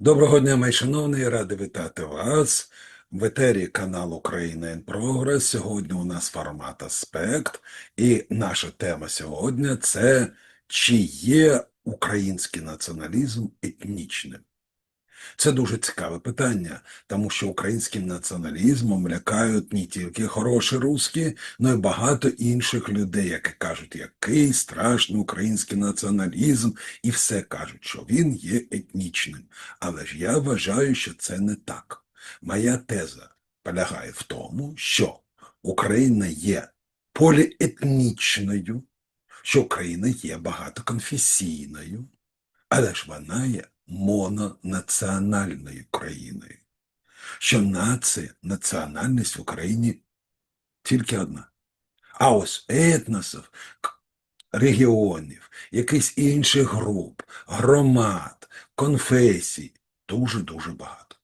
Доброго дня, мій шановний, радий вітати вас в етері канал Україна in Progress. Сьогодні у нас формат Аспект, і наша тема сьогодні це чи є український націоналізм етнічним? Це дуже цікаве питання, тому що українським націоналізмом лякають не тільки хороші русські, але й багато інших людей, які кажуть, який страшний український націоналізм, і все кажуть, що він є етнічним. Але ж я вважаю, що це не так. Моя теза полягає в тому, що Україна є поліетнічною, що Україна є багатоконфесійною, але ж вона є мононаціональною країною, що нація, національність в Україні тільки одна. А ось етносів, регіонів, якихось інших груп, громад, конфесій дуже-дуже багато.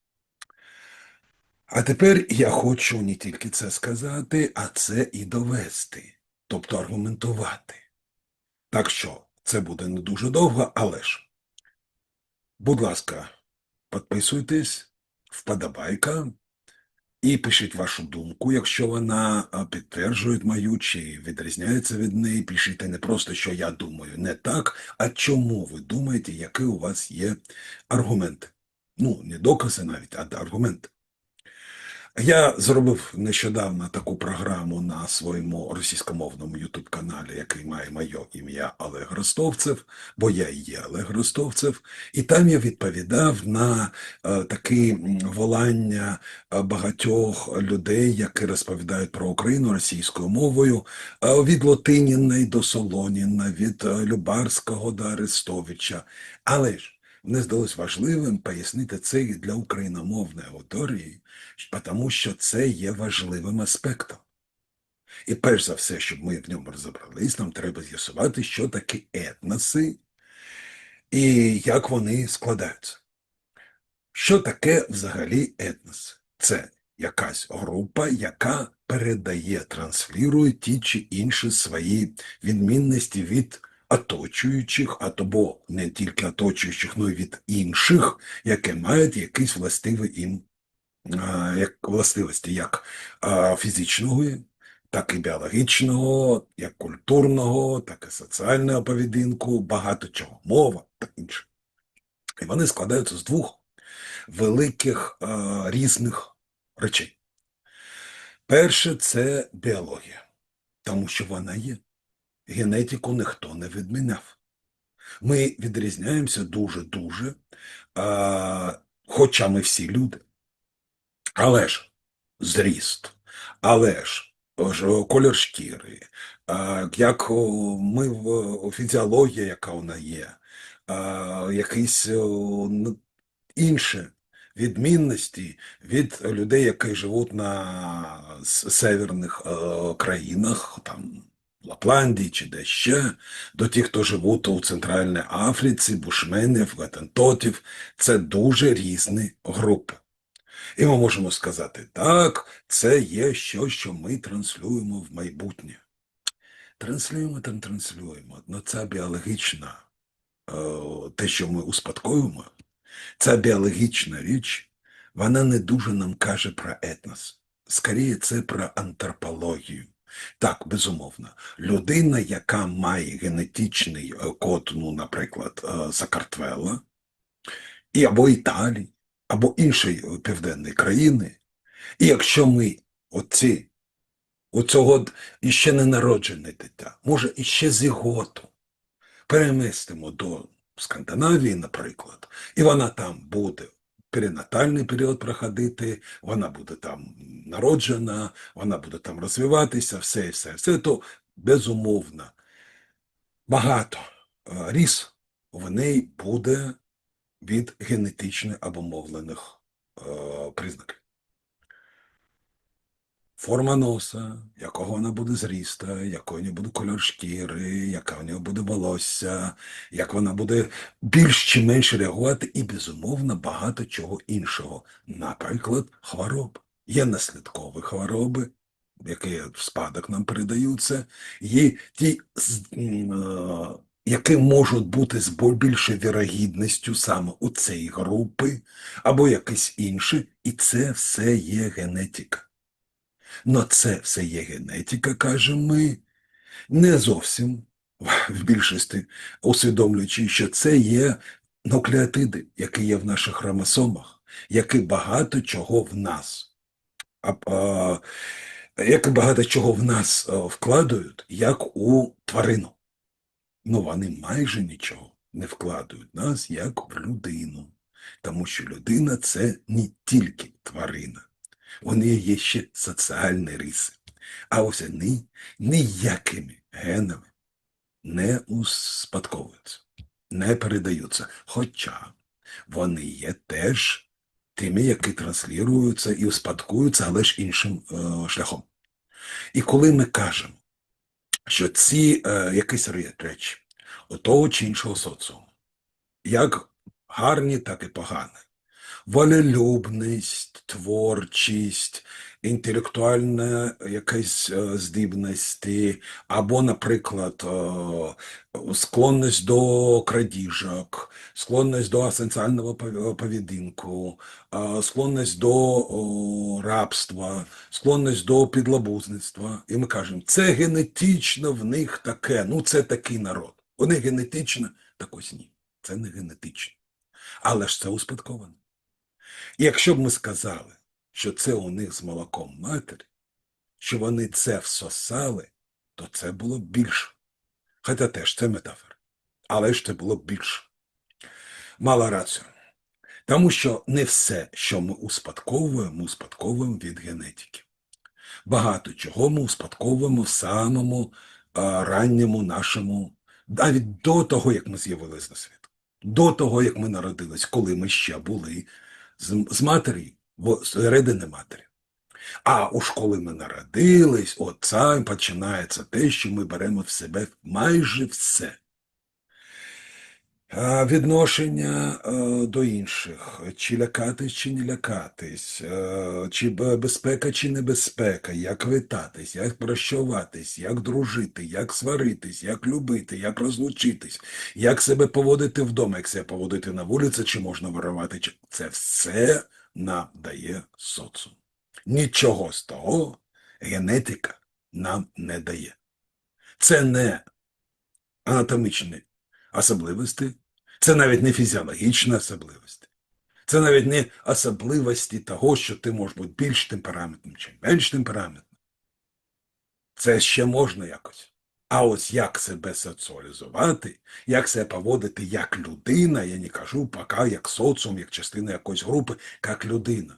А тепер я хочу не тільки це сказати, а це і довести, тобто аргументувати. Так що це буде не дуже довго, але ж. Будь ласка, підписуйтесь, вподобайка і пишіть вашу думку, якщо вона підтверджує мою чи відрізняється від неї. Пишіть не просто, що я думаю, не так, а чому ви думаєте, який у вас є аргумент. Ну, не докази навіть, а аргументи. Я зробив нещодавно таку програму на своєму російськомовному ютуб-каналі, який має моє ім'я Олег Ростовцев, бо я і є Олег Ростовцев, і там я відповідав на е, такі волання е, багатьох людей, які розповідають про Україну російською мовою, е, від Лотиніної до Солоніна, від е, Любарського до Арестовича. Але ж мені здалось важливим пояснити це і для україномовної аудиторії, тому що це є важливим аспектом. І перш за все, щоб ми в ньому розібрались, нам треба з'ясувати, що таке етноси і як вони складаються. Що таке взагалі етнос? Це якась група, яка передає, транслює ті чи інші свої відмінності від оточуючих, або не тільки оточуючих, але й від інших, які мають якісь властиві їм як властивості як фізичного, так і біологічного, як культурного, так і соціального поведінку, багато чого, мова та інше. І вони складаються з двох великих різних речей. Перше це біологія, тому що вона є. Генетику ніхто не відміняв. Ми відрізняємося дуже-дуже, хоча ми всі люди. Але ж зріст, але ж колір шкіри, як ми в фізіологія, яка вона є, якісь інші відмінності від людей, які живуть на северних е, країнах, там Лапландії чи де ще, до тих, хто живуть у Центральній Африці, бушменів, гатентотів. Це дуже різні групи. І ми можемо сказати, так, це є щось, що ми транслюємо в майбутнє. Транслюємо там, транслюємо. але це біологічна, е, те, що ми успадковуємо, ця біологічна річ, вона не дуже нам каже про етнос. Скоріше, це про антропологію. Так, безумовно. Людина, яка має генетичний е, код, ну, наприклад, е, Сакартвела, і або Італії, або іншої е, південної країни. І якщо ми оці, д- іще не народжене дитя, може іще зіготу, перемістимо до Скандинавії, наприклад, і вона там буде перинатальний період проходити, вона буде там народжена, вона буде там розвиватися, все і все, все, то безумовно багато е, ріс в неї буде від генетично обумовлених е, признаків. Форма носа, якого вона буде зріста, який у нього буде кольор шкіри, яка у нього буде волосся, як вона буде більш чи менше реагувати, і, безумовно, багато чого іншого. Наприклад, хвороб. Є наслідкові хвороби, які в спадок нам передаються, є ті які можуть бути з більшою вірогідністю саме у цієї групи або якісь інші, і це все є генетика. Но це все є генетика, кажемо ми, не зовсім в більшості усвідомлюючи, що це є нуклеотиди, які є в наших хромосомах, які багато чого в нас. А, а, як багато чого в нас а, вкладають, як у тварину. Ну, вони майже нічого не вкладають в нас, як в людину. Тому що людина це не тільки тварина, неї є ще соціальні риси. А ось вони ніякими генами не успадковуються, не передаються. Хоча вони є теж тими, які транслюються і успадкуються, але ж іншим е, шляхом. І коли ми кажемо, що ці е, якісь речі у того чи іншого соціуму, як гарні, так і погані, волелюбність, творчість, інтелектуальна якась е, здібності, або, наприклад, е, склонність до крадіжок, склонність до асоціального пов- поведінку, е, склонність до рабства, склонність до підлабузництва. І ми кажемо, це генетично в них таке, ну це такий народ. Вони генетично, так ось ні, це не генетично. Але ж це успадковано. Якщо б ми сказали, що це у них з молоком матері, що вони це всосали, то це було б більше. Хоча теж це метафора. Але ж це було б більше. Мала рацію. Тому що не все, що ми успадковуємо, успадковуємо від генетики. Багато чого ми успадковуємо в самому а, ранньому нашому, навіть до того, як ми з'явилися на світ, до того, як ми народились, коли ми ще були з, з матері, середини матері. А уж коли ми народились, от це починається те, що ми беремо в себе майже все. Відношення е, до інших, чи лякатись, чи не лякатись, е, чи безпека, чи небезпека, як витатись, як прощуватись, як дружити, як сваритись, як любити, як розлучитись, як себе поводити вдома, як себе поводити на вулиці, чи можна виривати. Це все нам дає соціум. Нічого з того генетика нам не дає. Це не анатомічні особливості, це навіть не фізіологічні особливості. Це навіть не особливості того, що ти можеш бути більш темпераментним чи менш темпераментним. Це ще можна якось. А ось як себе соціалізувати, як себе поводити як людина, я не кажу поки як соціум, як частина якоїсь групи, як людина.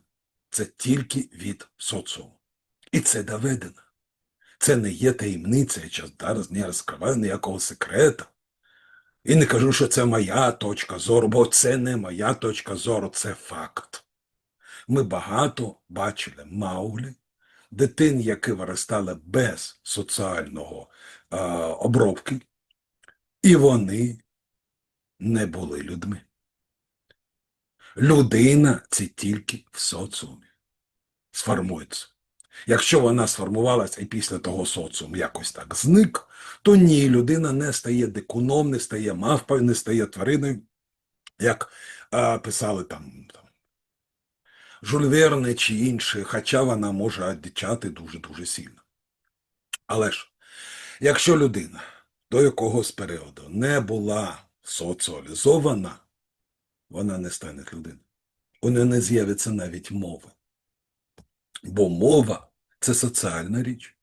Це тільки від соціуму. І це доведено. Це не є таємниця, я зараз не розкриваю ніякого секрета. І не кажу, що це моя точка зору, бо це не моя точка зору, це факт. Ми багато бачили Мауглі, дитин, які виростали без соціального е, обробки, і вони не були людьми. Людина це тільки в соціумі сформується. Якщо вона сформувалася і після того соціум якось так зник, то ні, людина не стає дикуном, не стає мавпою, не стає твариною, як а, писали там, там Жюль чи інші, хоча вона може одичати дуже-дуже сильно. Але ж, якщо людина до якогось періоду не була соціалізована, вона не стане людиною. У неї не з'явиться навіть мови. Бо мова це соціальна річ.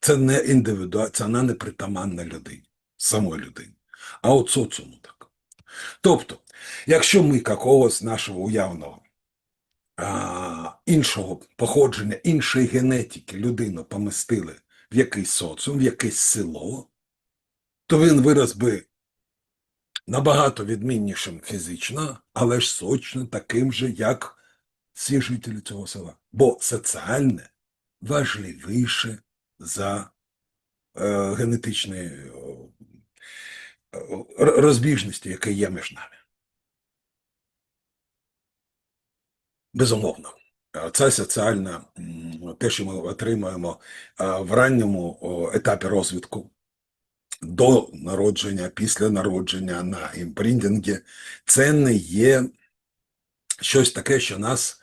Це не індивідуальна, це не притаманна людині, самої людині. А от соціуму так. Тобто, якщо ми якогось нашого уявного а, іншого походження, іншої генетики людину помістили в якийсь соціум, в якесь село, то він вирос би набагато відміннішим фізично, але ж сочно таким же, як всі жителі цього села. Бо соціальне важливіше за е, генетичні е, розбіжності, які є між нами. Безумовно. Е, Ця соціальна, те, що ми отримуємо в ранньому етапі розвитку, до народження, після народження на імпринтингі, це не є щось таке, що нас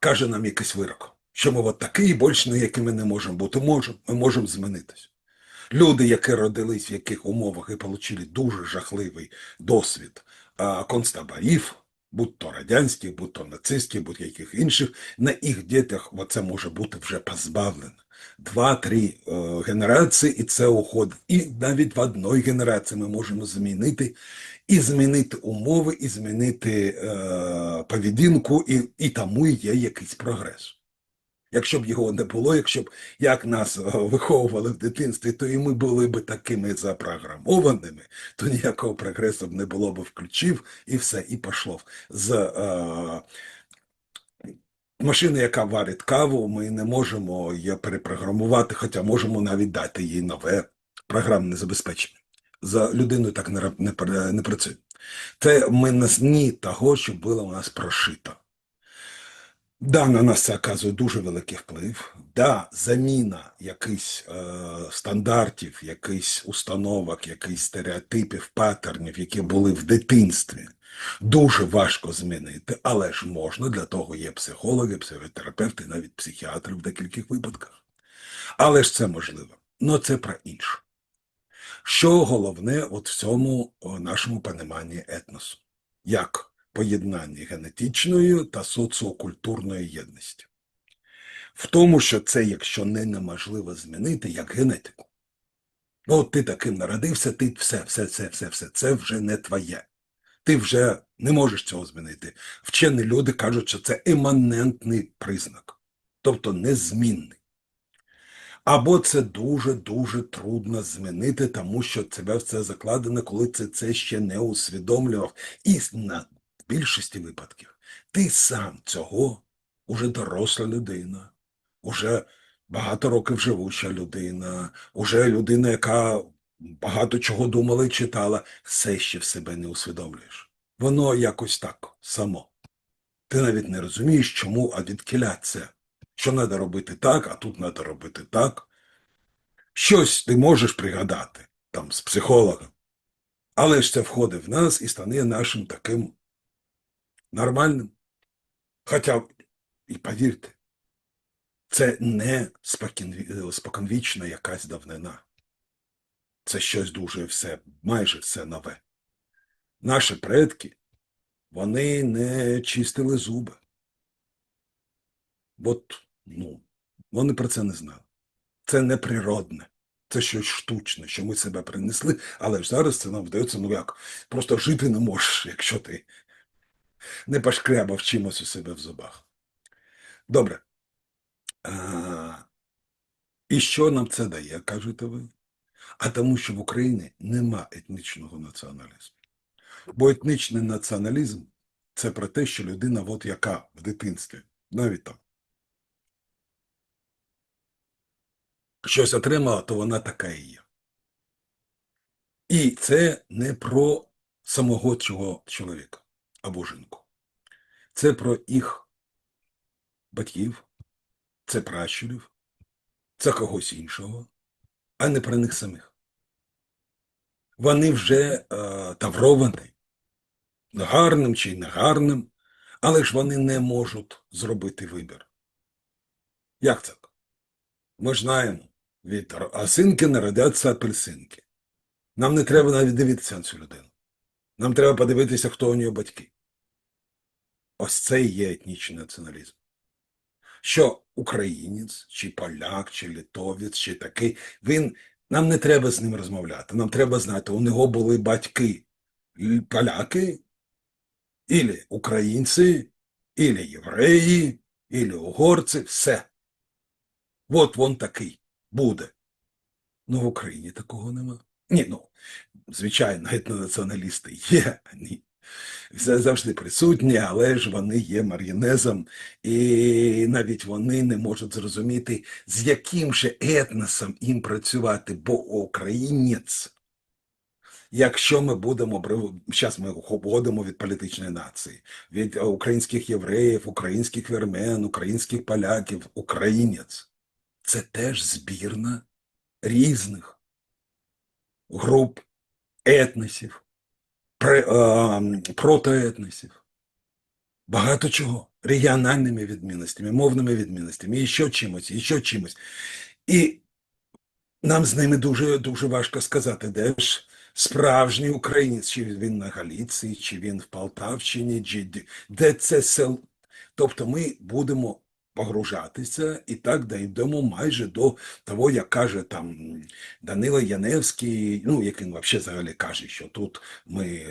каже нам якийсь вирок. Що ми от такі, і більше ніякими не можемо бути. Можемо, ми можемо змінитися. Люди, які родились в яких умовах і отримали дуже жахливий досвід концтаборів, будь то радянських, будь то нацистських, будь яких інших, на їх дітях це може бути вже позбавлено. Два-три е, генерації, і це уходить. І навіть в одній генерації ми можемо змінити і змінити умови, і змінити е, поведінку, і, і тому є якийсь прогрес. Якщо б його не було, якщо б як нас е, виховували в дитинстві, то і ми були б такими запрограмованими, то ніякого прогресу б не було б включив, і все, і пішло. З е, машини, яка варить каву, ми не можемо її перепрограмувати, хоча можемо навіть дати їй нове програмне забезпечення. За людиною так не, не, не працює. Це ми на сні того, що було у нас прошито. Да, на нас це оказує дуже великий вплив. Да, заміна якихось е, стандартів, якихось установок, якихось стереотипів, паттернів, які були в дитинстві, дуже важко змінити, але ж можна, для того є психологи, психотерапевти, навіть психіатри в декількох випадках. Але ж це можливо. Ну це про інше. Що головне от в цьому нашому поніманні етносу? Як поєднання генетичної та соціокультурної єдності? В тому, що це, якщо не неможливо змінити, як генетику. Ну, от ти таким народився, ти все, все, все, все, все, це вже не твоє. Ти вже не можеш цього змінити. Вчені люди кажуть, що це еманентний признак, тобто незмінний. Або це дуже-дуже трудно змінити, тому що тебе в це закладено, коли ти це ще не усвідомлював. І на більшості випадків ти сам цього уже доросла людина, уже багато років живуща людина, уже людина, яка багато чого думала і читала, все ще в себе не усвідомлюєш. Воно якось так само. Ти навіть не розумієш, чому, а відкіля. Що треба робити так, а тут треба робити так. Щось ти можеш пригадати там з психологом, але ж це входить в нас і стане нашим таким нормальним. Хоча, і повірте, це не споконвічна якась давнина. Це щось дуже все, майже все нове. Наші предки, вони не чистили зуби. От, ну, вони про це не знали. Це неприродне, це щось штучне, що ми себе принесли, але ж зараз це нам вдається, ну як, просто жити не можеш, якщо ти не пошкрябав чимось у себе в зубах. Добре. А, і що нам це дає, кажете ви? А тому, що в Україні нема етнічного націоналізму. Бо етнічний націоналізм це про те, що людина, от яка в дитинстві, навіть там, щось отримала, то вона така і є. І це не про самого цього чоловіка або жінку. Це про їх батьків, це пращурів, це когось іншого, а не про них самих. Вони вже е, тавровані гарним чи негарним, але ж вони не можуть зробити вибір. Як це? Ми ж знаємо, від осинки народяться апельсинки. Нам не треба навіть дивитися на цю людину. Нам треба подивитися, хто у нього батьки. Ось це і є етнічний націоналізм. Що українець, чи поляк, чи литовець, чи такий, він, нам не треба з ним розмовляти. Нам треба знати, у нього були батьки поляки, ілі українці, ілі євреї, ілі угорці, все. От він такий буде. Ну, в Україні такого нема. Ні, ну, звичайно, етнонаціоналісти є, ні. Завжди присутні, але ж вони є мар'їнезом, і навіть вони не можуть зрозуміти, з яким же етносом їм працювати, бо українець. Якщо ми будемо зараз ми уходимо від політичної нації, від українських євреїв, українських вірмен, українських поляків, українець це теж збірна різних груп, етносів, протоетносів. Багато чого. Регіональними відмінностями, мовними відмінностями, і ще чимось, і ще чимось. І нам з ними дуже, дуже важко сказати, де ж справжній українець, чи він на Галіції, чи він в Полтавщині, чи де- це сел. Тобто ми будемо погружатися і так дійдемо майже до того, як каже там Данило Яневський, ну як він взагалі каже, що тут ми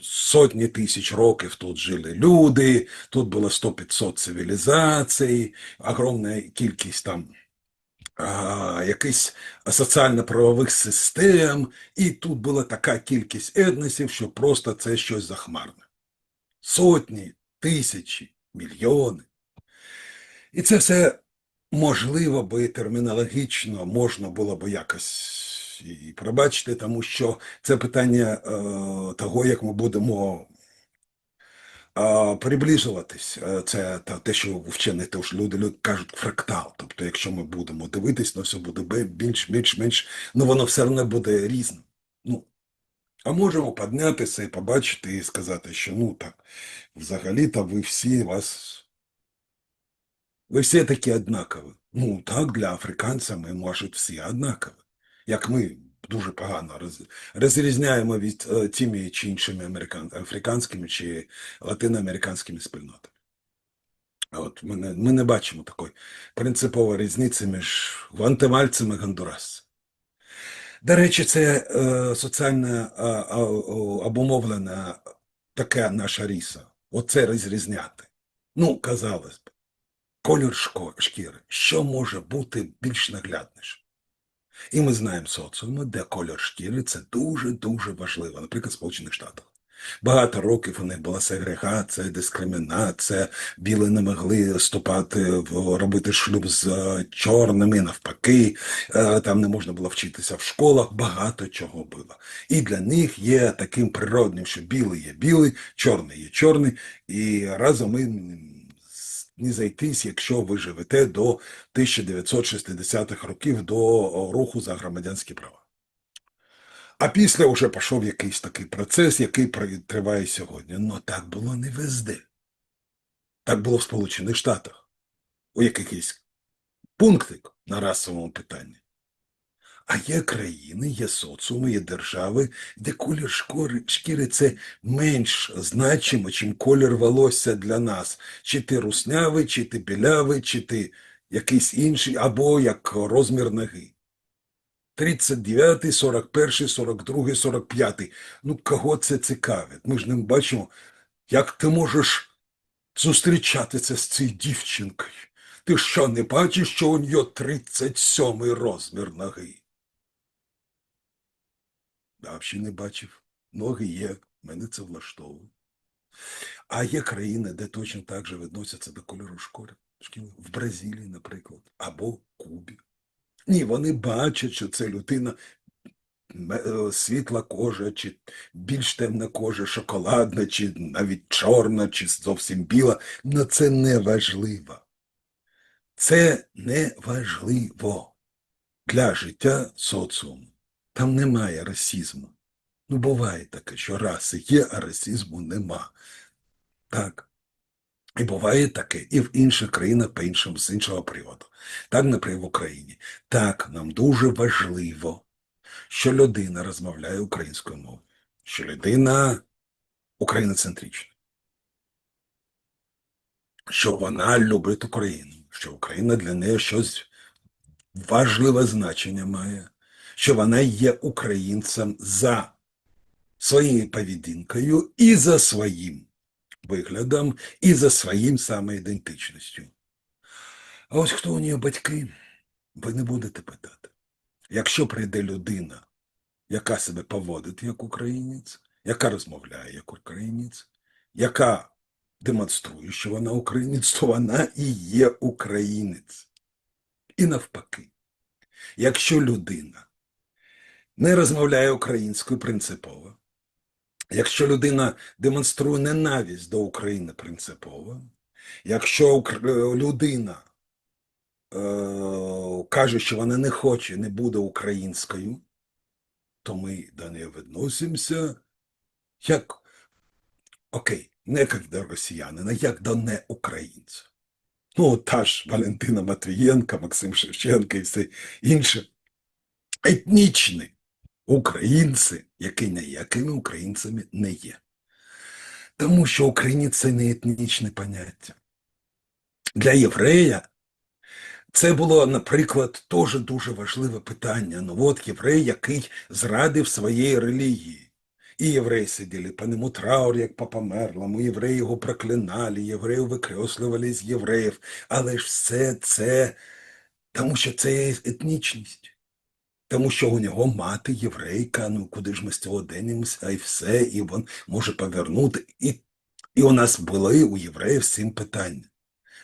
сотні тисяч років тут жили люди, тут було 100-500 цивілізацій, огромна кількість там а, якихось соціально-правових систем, і тут була така кількість етносів, що просто це щось захмарне. Сотні, тисячі, мільйони. І це все можливо би термінологічно можна було би якось і пробачити, тому що це питання е, того, як ми будемо е, приближуватись. Е, Це та- те, що вчені теж люди, люди кажуть фрактал. Тобто, якщо ми будемо дивитись, на все буде більш, більш, менш, ну воно все одно буде різним. Ну, а можемо піднятися і побачити і сказати, що ну так, взагалі-то ви всі вас. Ви всі такі однакові. Ну так, для африканця ми, може, всі однакові. Як ми дуже погано роз, розрізняємо від е, тими чи іншими американ, африканськими чи латиноамериканськими спільнотами. От ми не, ми не бачимо такої принципової різниці між гвантемальцем і гондурасцем. До речі, це е, соціально е, обумовлена така наша ріса. Оце розрізняти. Ну, казалось колір шкіри. Що може бути більш наглядніше? І ми знаємо соціуми, де колір шкіри це дуже-дуже важливо, наприклад, в Сполучених Штатах. Багато років у них була сегрегація, дискримінація, білі не могли вступати, в- робити шлюб з е, чорними, навпаки, е, там не можна було вчитися в школах, багато чого було. І для них є таким природним, що білий є білий, чорний є чорний, і разом не зайтись, якщо ви живете до 1960-х років до руху за громадянські права. А після вже пішов якийсь такий процес, який триває сьогодні. Ну так було не везде. Так було в Сполучених Штатах. У якихось пунктик на расовому питанні. А є країни, є соціуми, є держави, де колір шкіри, шкіри це менш значимо, чим колір волосся для нас. Чи ти руснявий, чи ти білявий, чи ти якийсь інший, або як розмір ноги. 39, 41, 42, 45. Ну, кого це цікавить? Ми ж не бачимо, як ти можеш зустрічатися з цією дівчинкою. Ти що, не бачиш, що у нього 37 розмір ноги? Я взагалі не бачив. Ноги є, мене це влаштовує. А є країни, де точно так же відносяться до кольору шкіри. В Бразилії, наприклад, або Кубі. Ні, вони бачать, що це людина е, світла кожа, чи більш темна кожа, шоколадна, чи навіть чорна, чи зовсім біла. Но це не важливо. Це не важливо для життя соціуму. Там немає расизму. Ну, буває таке, що раси є, а расизму нема. Так. І буває таке і в інших країнах по іншому, з іншого приводу. Так, наприклад, в Україні. Так, нам дуже важливо, що людина розмовляє українською мовою, що людина україноцентрична, що вона любить Україну, що Україна для неї щось важливе значення має, що вона є українцем за своєю поведінкою і за своїм виглядом, і за своїм самоідентичністю. А ось хто у нього батьки, ви не будете питати. Якщо прийде людина, яка себе поводить як українець, яка розмовляє як українець, яка демонструє, що вона українець, то вона і є українець. І навпаки, якщо людина не розмовляє українською принципово, якщо людина демонструє ненависть до України принципово, якщо е, людина е, каже, що вона не хоче, не буде українською, то ми до неї відносимося як, окей, не як до росіянина, як до неукраїнця. Ну, та ж Валентина Матвієнка, Максим Шевченко і все інше. Етнічні українці, які ніякими українцями не є. Тому що українець це не етнічне поняття. Для єврея це було, наприклад, теж дуже важливе питання. Ну от єврей, який зрадив своєї релігії. І євреї сиділи по ньому траур, як по померлому, євреї його проклинали, євреї викреслювали з євреїв. Але ж все це, тому що це є етнічність. Тому що у нього мати єврейка, ну куди ж ми з цього денемося, і все, і він може повернути. І, і у нас були у євреїв з цим питання.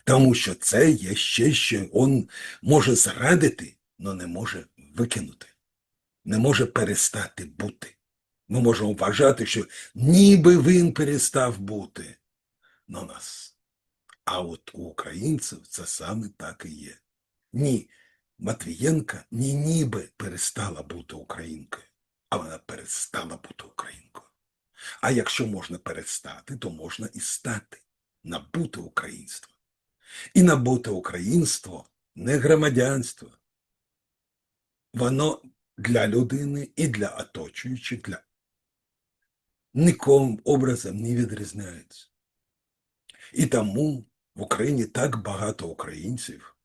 Тому що це є ще, що він може зрадити, але не може викинути, не може перестати бути. Ми можемо вважати, що ніби він перестав бути на нас. А от у українців це саме так і є. Ні, Матвієнка ні ніби перестала бути українкою, а вона перестала бути українкою. А якщо можна перестати, то можна і стати, набути українство. І набути українство не громадянство. Воно для людини і для оточуючих, для нікому образом не відрізняється. І тому в Україні так багато українців,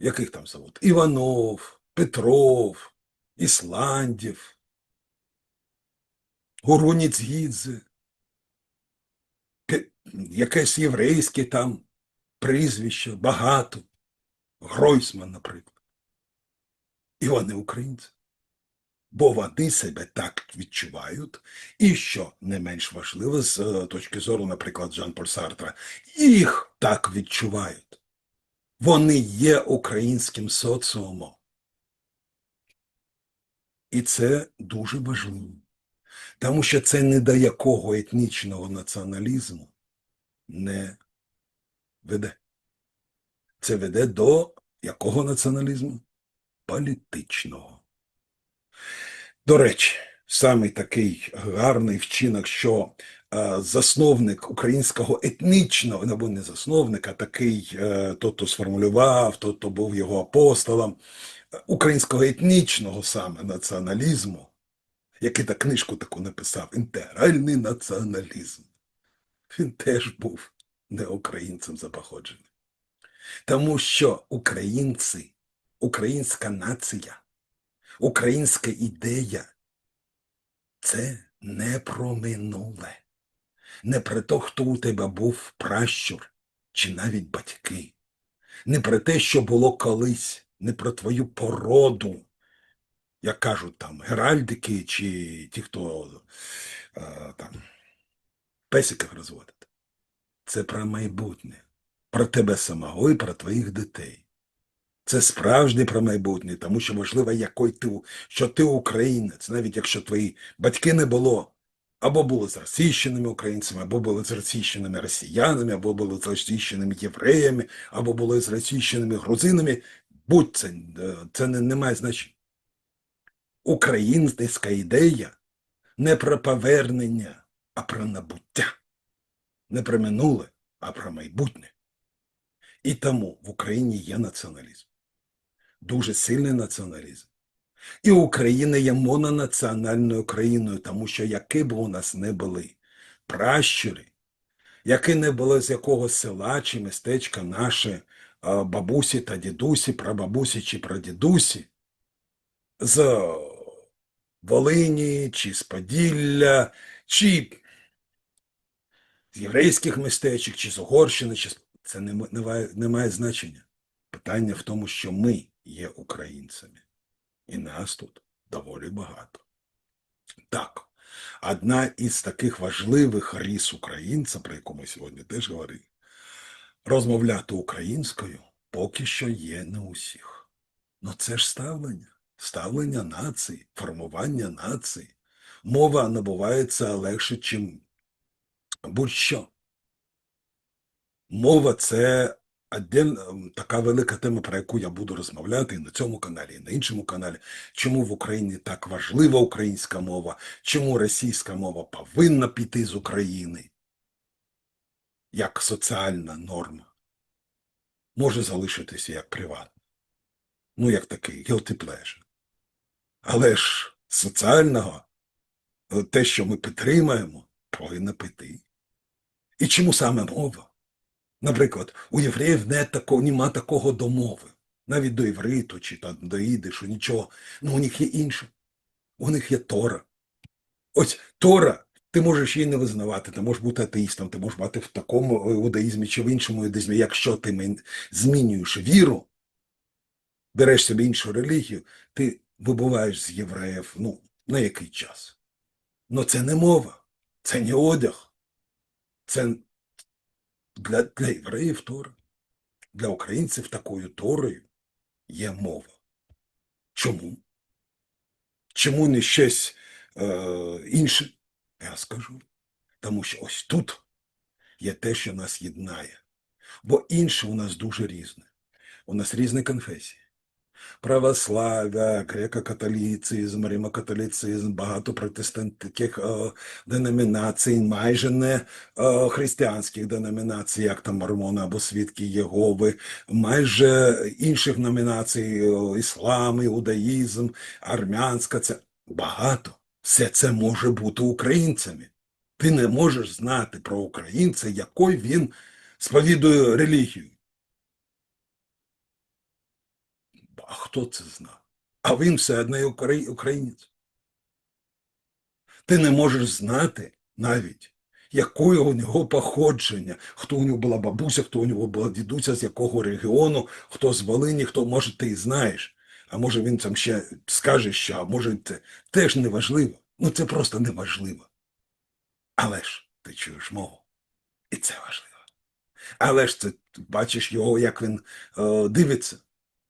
яких там зовут? Іванов, Петров, Ісландів, Гуруніцгідзе, якесь єврейське там прізвище, багато, Гройсман, наприклад. І вони українці. Бо вони себе так відчувають, і що не менш важливо з е, точки зору, наприклад, Жан-Поль Сартра, їх так відчувають. Вони є українським соціумом. І це дуже важливо. Тому що це не до якого етнічного націоналізму не веде. Це веде до якого націоналізму? Політичного. До речі, самий такий гарний вчинок, що засновник українського етнічного, або не засновник, а такий, е, той, хто сформулював, той, хто був його апостолом, е, українського етнічного саме націоналізму, який та книжку таку написав, інтегральний націоналізм. Він теж був не українцем за походженням. Тому що українці, українська нація, українська ідея це не про минуле, не про те, хто у тебе був пращур чи навіть батьки, не про те, що було колись, не про твою породу, як кажуть там геральдики чи ті, хто е, там песиків розводить. Це про майбутнє, про тебе самого і про твоїх дітей. Це справжнє про майбутнє, тому що важливо, який ти, що ти українець, навіть якщо твої батьки не було, або були зросійщеними українцями, або були зросійщеними росіянами, або були зросійщеними євреями, або були зросійщеними грузинами, будь це, е, це не, не має значення. Українська ідея не про повернення, а про набуття. Не про минуле, а про майбутнє. І тому в Україні є націоналізм. Дуже сильний націоналізм. І Україна є мононаціональною країною, тому що які б у нас не були пращури, які не були з якого села чи містечка наші бабусі та дідусі, прабабусі чи прадідусі, з Волині, чи з Поділля, чи з єврейських містечок, чи з Угорщини, чи це не, має- не має значення. Питання в тому, що ми є українцями, і нас тут доволі багато. Так, одна із таких важливих рис українця, про яку ми сьогодні теж говорили, розмовляти українською поки що є не у всіх. Ну це ж ставлення, ставлення нації, формування нації. Мова набувається легше, чим будь-що. Мова це Отдельна м, така велика тема, про яку я буду розмовляти і на цьому каналі, і на іншому каналі. Чому в Україні так важлива українська мова? Чому російська мова повинна піти з України? Як соціальна норма може залишитися як приватна. Ну, як такий guilty pleasure. Але ж соціального, е, те, що ми підтримаємо, повинно піти. І чому саме мова? Наприклад, у євреїв не тако, нема такого до мови. Навіть до івриту чи там, до ідишу, нічого. Ну, у них є інше. У них є Тора. Ось Тора, ти можеш її не визнавати, ти можеш бути атеїстом, ти можеш бути в такому іудаїзмі чи в іншому іудаїзмі. Якщо ти змінюєш віру, береш собі іншу релігію, ти вибуваєш з євреїв, ну, на який час. Ну це не мова, це не одяг. Це для, для євреїв Тора. Для українців такою Торою є мова. Чому? Чому не щось е, інше? Я скажу. Тому що ось тут є те, що нас єднає. Бо інше у нас дуже різне. У нас різні конфесії. Православ'я, греко-католіцизм, римокатоліцизм, багато протестантських е, деномінацій, майже не е, християнських деномінацій, як там Мормони або Свідки Єгови, майже інших номінацій, е, іслам, іудаїзм, армянська, це багато. Все це може бути українцями. Ти не можеш знати про українця, якою він сповідує релігію. А хто це знав? А він все украї- українець. Ти не можеш знати навіть, якої у нього походження, хто у нього була бабуся, хто у нього була дідуся, з якого регіону, хто з Волині, хто, може, ти і знаєш. А може він там ще скаже, що, а може це теж не важливо. Ну це просто неважливо. Але ж ти чуєш мову. І це важливо. Але ж це бачиш його, як він е, дивиться,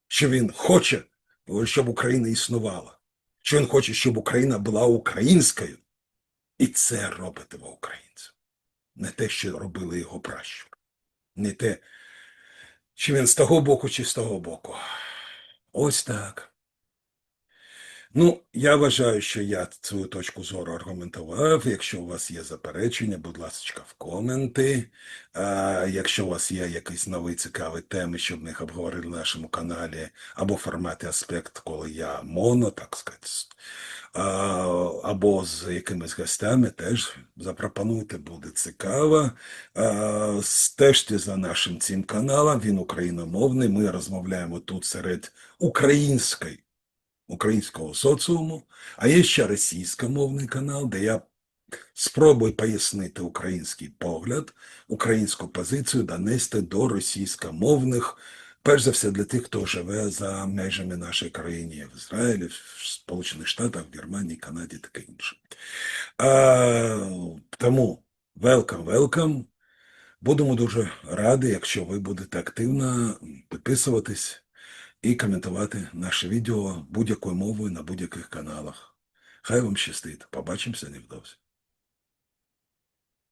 що він хоче, щоб Україна існувала, що він хоче, щоб Україна була українською. І це робить його українцем. Не те, що робили його пращури. Не те, чи він з того боку, чи з того боку. Ось так. Ну, я вважаю, що я цю точку зору аргументував. Якщо у вас є заперечення, будь ласка, в коменти. А, якщо у вас є якісь нові цікаві теми, щоб їх обговорили на нашому каналі, або в форматі аспект, коли я моно, так сказати, а, або з якимись гостями, теж запропонуйте, буде цікаво. А, Стежте за нашим цим каналом, він україномовний. Ми розмовляємо тут серед української українського соціуму, а є ще російськомовний канал, де я спробую пояснити український погляд, українську позицію донести до російськомовних, перш за все для тих, хто живе за межами нашої країни в Ізраїлі, в Сполучених Штатах, в Германії, Канаді таке інше. Тому welcome, welcome. Будемо дуже раді, якщо ви будете активно підписуватись і коментувати наше відео будь-якою мовою на будь-яких каналах. Хай вам щастить. Побачимося невдовзі.